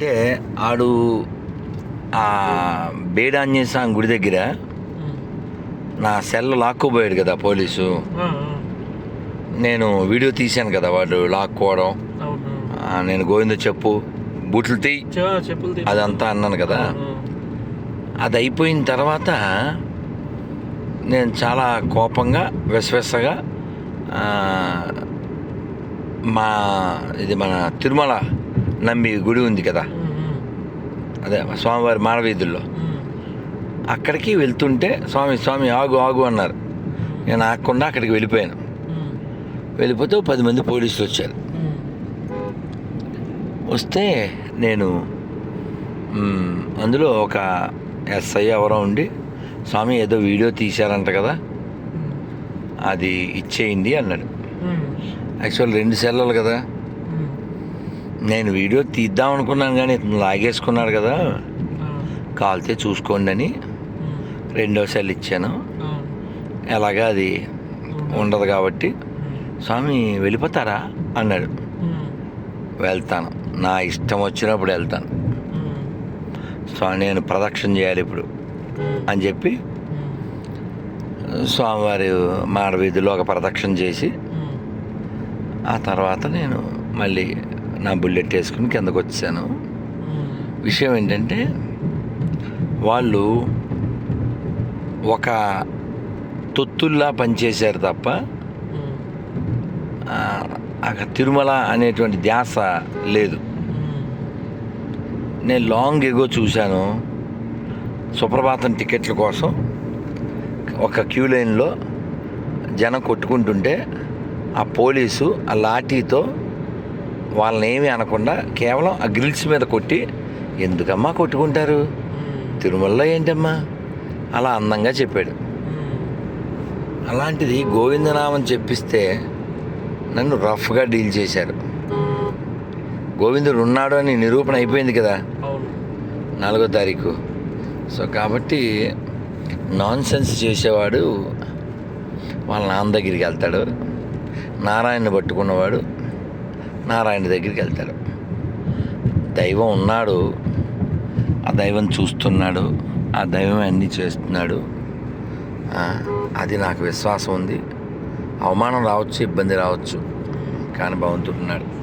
అంటే ఆడు ఆ బేడాంజనేయ స్వామి గుడి దగ్గర నా సెల్ లాక్కోపోయాడు కదా పోలీసు. నేను వీడియో తీశాను కదా వాడు లాక్కోవడం. నేను గోవింద చెప్పు బూట్లు తీ- అదంతా అన్నాను కదా. అది అయిపోయిన తర్వాత నేను చాలా కోపంగా వెసవెసగా మా ఇది మన తిరుమల నంబి గుడి ఉంది కదా? అదే స్వామివారి మాడవీధుల్లో. ఉమ్, అక్కడికి వెళ్తుంటే స్వామి స్వామి ఆగు ఆగు అన్నారు. నేను ఆగకుండా అక్కడికి వెళ్ళిపోయాను. వెళ్ళిపోతే పది మంది పోలీసులు వచ్చారు. వస్తే నేను అందులో ఒక ఎస్ఐ ఎవరో ఉండి స్వామి ఏదో వీడియో తీశారంట కదా? అది ఇచ్చేయండి అన్నాడు. యాక్చువల్ రెండు సెల్లలు కదా? నేను వీడియో తీద్దాం అనుకున్నాను కానీ ఇతను లాగేసుకున్నాడు కదా. కాల్తే చూసుకోండి అని ఉమ్, రెండో సెల్ ఇచ్చాను ఎలాగా అది ఉండదు కాబట్టి. స్వామి వెళ్ళిపోతారా? అన్నాడు. వెళ్తాను. నా ఇష్టం వచ్చినప్పుడు వెళ్తాను. స్వామి నేను ప్రదక్షిణ చేయాలి ఇప్పుడు అని చెప్పి స్వామివారి మాడవీధిలో ఒక ప్రదక్షిణ చేసి ఆ తర్వాత నేను మళ్ళీ నా బుల్లెట్ వేసుకుని కిందకు వచ్చాను విషయం ఏంటంటే వాళ్ళు ఒక తొత్తుల్లా పనిచేశారు తప్ప అక్కడ తిరుమల అనేటువంటి ధ్యాస లేదు. నేను లాంగ్ ఎగో చూశాను. సుప్రభాతం టికెట్ల కోసం ఒక క్యూ లైన్లో జనం కొట్టుకుంటుంటే ఆ పోలీసు ఆ లాఠీతో వాళ్ళని ఏమీ అనకుండా కేవలం ఆ గ్రిల్స్ మీద కొట్టి ఎందుకమ్మా కొట్టుకుంటారు? తిరుమలలో ఏంటమ్మా? అలా అందంగా చెప్పాడు. అలాంటిది గోవిందనామం చెప్పిస్తే నన్ను రఫ్గా డీల్ చేశారు. గోవిందుడు ఉన్నాడు అని నిరూపణ అయిపోయింది కదా? నాలుగో తారీఖు. సో కాబట్టి నాన్ సెన్స్ చేసేవాడు వాళ్ళ నాన్న దగ్గరికి వెళ్తాడు. నారాయణని పట్టుకున్నవాడు నారాయణ దగ్గరికి వెళ్తాడు. దైవం ఉన్నాడు ఆ దైవం చూస్తున్నాడు ఆ దైవం అన్నీ చేస్తున్నాడు. అది నాకు విశ్వాసం ఉంది. అవమానం రావచ్చు ఇబ్బంది రావచ్చు. కానీ భగవంతుడు ఉన్నాడు.